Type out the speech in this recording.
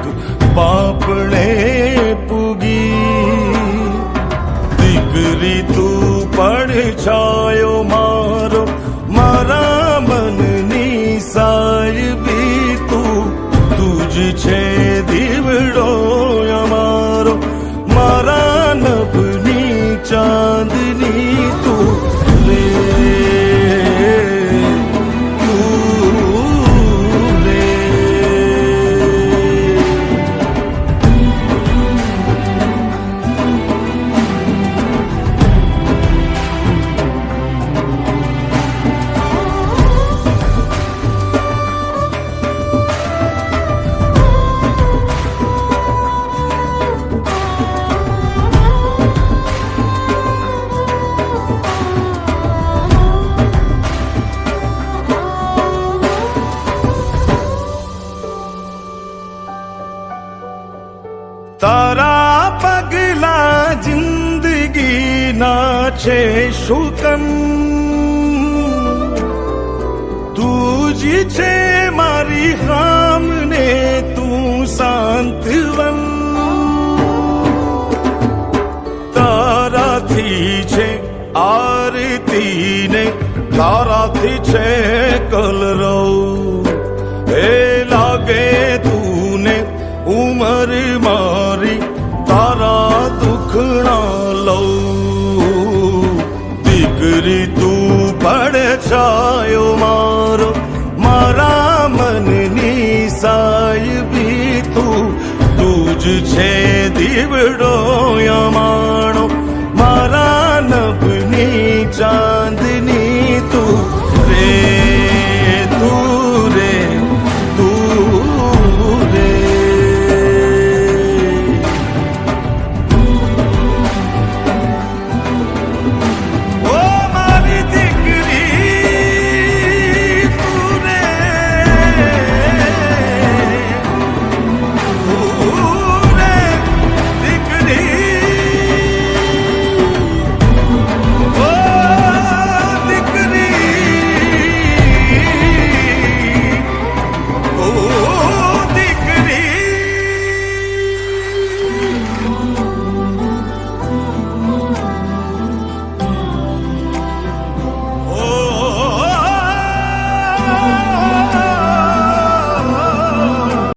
એક પાપણે પૂગી. દીકરી તું પડછાયો મારો મારા મનની સાયબી તું. તુજ છે દીવડો તારા પગલા જિંદગી ના છે શુકમ તું જ છે મારી હામને તું શાંતવન તારાથી છે આરતી ને તારાથી છે કલરવ એ લાગે તું ને ઉમર દીકરી તું પડે છાયો મારો મારા મનની સાહેબી તું તું જ છે દીવડો યમાણો